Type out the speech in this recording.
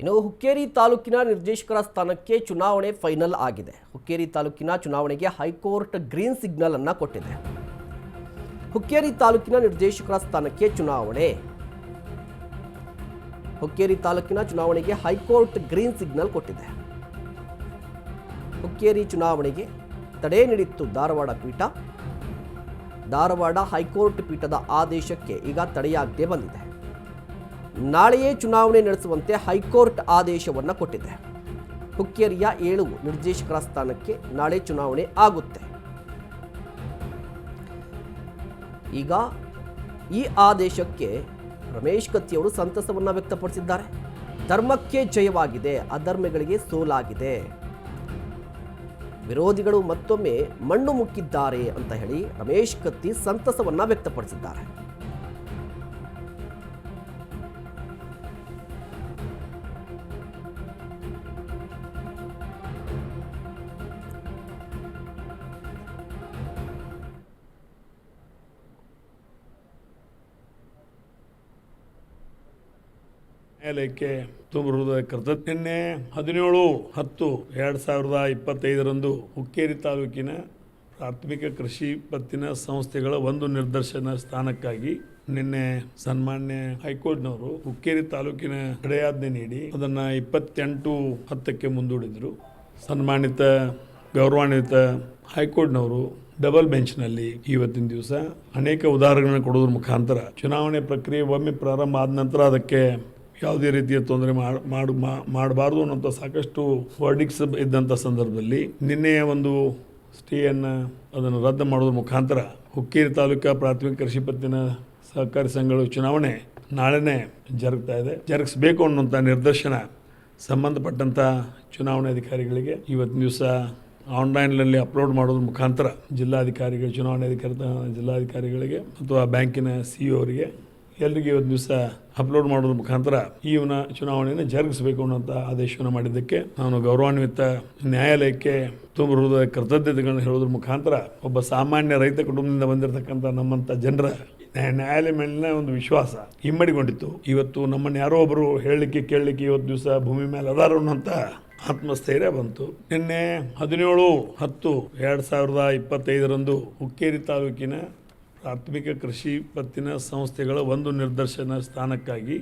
ಇನ್ನು ಹುಕ್ಕೇರಿ ತಾಲೂಕಿನ ನಿರ್ದೇಶಕರ ಸ್ಥಾನಕ್ಕೆ ಚುನಾವಣೆ ಫೈನಲ್ ಆಗಿದೆ. ಹುಕ್ಕೇರಿ ತಾಲೂಕಿನ ಚುನಾವಣೆಗೆ ಹೈಕೋರ್ಟ್ ಗ್ರೀನ್ ಸಿಗ್ನಲ್ ಅನ್ನ ಕೊಟ್ಟಿದೆ. ಹುಕ್ಕೇರಿ ತಾಲೂಕಿನ ನಿರ್ದೇಶಕರ ಸ್ಥಾನಕ್ಕೆ ಚುನಾವಣೆ. ಹುಕ್ಕೇರಿ ತಾಲೂಕಿನ ಚುನಾವಣೆಗೆ ಹೈಕೋರ್ಟ್ ಗ್ರೀನ್ ಸಿಗ್ನಲ್ ಕೊಟ್ಟಿದೆ. ಹುಕ್ಕೇರಿ ಚುನಾವಣೆಗೆ ತಡೆ ನೀಡಿತ್ತು ಧಾರವಾಡ ಪೀಠ. ಧಾರವಾಡ ಹೈಕೋರ್ಟ್ ಪೀಠದ ಆದೇಶಕ್ಕೆ ಈಗ ತಡೆಯಾಗದೆ ಬಂದಿದೆ. ನಾಳೆಯೇ ಚುನಾವಣೆ ನಡೆಸುವಂತೆ ಹೈಕೋರ್ಟ್ ಆದೇಶವನ್ನು ಕೊಟ್ಟಿದೆ. ಹುಕ್ಕೇರಿಯ ಏಳು ನಿರ್ದೇಶಕರ ಸ್ಥಾನಕ್ಕೆ ನಾಳೆ ಚುನಾವಣೆ ಆಗುತ್ತೆ. ಈಗ ಈ ಆದೇಶಕ್ಕೆ ರಮೇಶ್ ಕತ್ತಿಯವರು ಸಂತಸವನ್ನು ವ್ಯಕ್ತಪಡಿಸಿದ್ದಾರೆ. ಧರ್ಮಕ್ಕೆ ಜಯವಾಗಿದೆ, ಅಧರ್ಮಗಳಿಗೆ ಸೋಲಾಗಿದೆ. ವಿರೋಧಿಗಳು ಮತ್ತೊಮ್ಮೆ ಮಣ್ಣು ಮುಕ್ಕಿದ್ದಾರೆ ಅಂತ ಹೇಳಿ ರಮೇಶ್ ಕತ್ತಿ ಸಂತಸವನ್ನು ವ್ಯಕ್ತಪಡಿಸಿದ್ದಾರೆ. ನ್ಯಾಯಾಲಯಕ್ಕೆ ತುಂಬ ಹೃದಯ ಹದಿನೇಳು ಹತ್ತು ಎರಡು ಸಾವಿರದ ಇಪ್ಪತ್ತೈದರಂದು ಹುಕ್ಕೇರಿ ತಾಲೂಕಿನ ಪ್ರಾಥಮಿಕ ಕೃಷಿ ಪತ್ತಿನ ಸಂಸ್ಥೆಗಳ ಒಂದು ನಿರ್ದರ್ಶನ ಸ್ಥಾನಕ್ಕಾಗಿ ನಿನ್ನೆ ಸನ್ಮಾನ್ಯ ಹೈಕೋರ್ಟ್ನವರು ಹುಕ್ಕೇರಿ ತಾಲೂಕಿನ ತಡೆಯಾಜ್ಞೆ ನೀಡಿ ಅದನ್ನು ಇಪ್ಪತ್ತೆಂಟು ಹತ್ತಕ್ಕೆ ಮುಂದೂಡಿದರು. ಸನ್ಮಾನಿತ, ಗೌರವಾನ್ವಿತ ಹೈಕೋರ್ಟ್ನವರು ಡಬಲ್ ಬೆಂಚ್ನಲ್ಲಿ ಇವತ್ತಿನ ದಿವಸ ಅನೇಕ ಉದಾಹರಣೆಗಳನ್ನು ಕೊಡೋದ್ರ ಮುಖಾಂತರ ಚುನಾವಣೆ ಪ್ರಕ್ರಿಯೆ ಒಮ್ಮೆ ಪ್ರಾರಂಭ ಆದ ನಂತರ ಅದಕ್ಕೆ ಯಾವುದೇ ರೀತಿಯ ತೊಂದರೆ ಮಾಡ, ಮಾಡು ಮಾಡಬಾರ್ದು ಅನ್ನೋಂಥ ಸಾಕಷ್ಟು ವರ್ಡಿಕ್ಸ್ ಇದ್ದಂಥ ಸಂದರ್ಭದಲ್ಲಿ ನಿನ್ನೆಯ ಒಂದು ಸ್ಟೇಯನ್ನು ಅದನ್ನು ರದ್ದು ಮಾಡೋದ್ರ ಮುಖಾಂತರ ಹುಕ್ಕೇರಿ ತಾಲೂಕಾ ಪ್ರಾಥಮಿಕ ಕೃಷಿ ಪತ್ತಿನ ಸಹಕಾರಿ ಸಂಘಗಳ ಚುನಾವಣೆ ನಾಳೆನೇ ಜರುಗ್ತಾ ಇದೆ. ಜರುಗಿಸ್ಬೇಕು ಅನ್ನೋಂಥ ನಿರ್ದೇಶನ ಸಂಬಂಧಪಟ್ಟಂಥ ಚುನಾವಣಾ ಅಧಿಕಾರಿಗಳಿಗೆ ಇವತ್ತಿನ ದಿವಸ ಆನ್ಲೈನ್ನಲ್ಲಿ ಅಪ್ಲೋಡ್ ಮಾಡೋದ್ರ ಮುಖಾಂತರ ಜಿಲ್ಲಾಧಿಕಾರಿಗಳು, ಚುನಾವಣಾ ಅಧಿಕಾರಿ ಜಿಲ್ಲಾಧಿಕಾರಿಗಳಿಗೆ ಅಥವಾ ಬ್ಯಾಂಕಿನ ಸಿ ಅವರಿಗೆ ಎಲ್ರಿಗೂ ಇವತ್ತು ದಿವಸ ಅಪ್ಲೋಡ್ ಮಾಡೋದ್ರ ಮುಖಾಂತರ ಈವನ ಚುನಾವಣೆಯನ್ನು ಜರುಗಿಸಬೇಕು ಅನ್ನೋಂಥ ಆದೇಶವನ್ನು ಮಾಡಿದ್ದಕ್ಕೆ ನಾನು ಗೌರವಾನ್ವಿತ ನ್ಯಾಯಾಲಯಕ್ಕೆ ತುಂಬ ಹೃದಯ ಕೃತಜ್ಞತೆಗಳನ್ನು ಹೇಳೋದ್ರ ಮುಖಾಂತರ ಒಬ್ಬ ಸಾಮಾನ್ಯ ರೈತ ಕುಟುಂಬದಿಂದ ಬಂದಿರತಕ್ಕಂಥ ನಮ್ಮಂಥ ಜನರ ನ್ಯಾಯ ನ್ಯಾಯಾಲಯ ಮೇಲಿನ ಒಂದು ವಿಶ್ವಾಸ ಹಿಮ್ಮಡಿಗೊಂಡಿತ್ತು. ಇವತ್ತು ನಮ್ಮನ್ನು ಯಾರೋ ಒಬ್ಬರು ಹೇಳಲಿಕ್ಕೆ, ಕೇಳಲಿಕ್ಕೆ ಇವತ್ತು ದಿವಸ ಭೂಮಿ ಮೇಲೆ ಅದಾರ ಅನ್ನೋಂಥ ಆತ್ಮಸ್ಥೈರ್ಯ ಬಂತು. ನಿನ್ನೆ ಹದಿನೇಳು ಹತ್ತು ಎರಡು ಸಾವಿರದ ಇಪ್ಪತ್ತೈದರಂದು ಹುಕ್ಕೇರಿ ತಾಲೂಕಿನ ಪ್ರಾಥಮಿಕ ಕೃಷಿ ಪತ್ತಿನ ಸಂಸ್ಥೆಗಳ ಒಂದು ನಿರ್ದರ್ಶನ ಸ್ಥಾನಕ್ಕಾಗಿ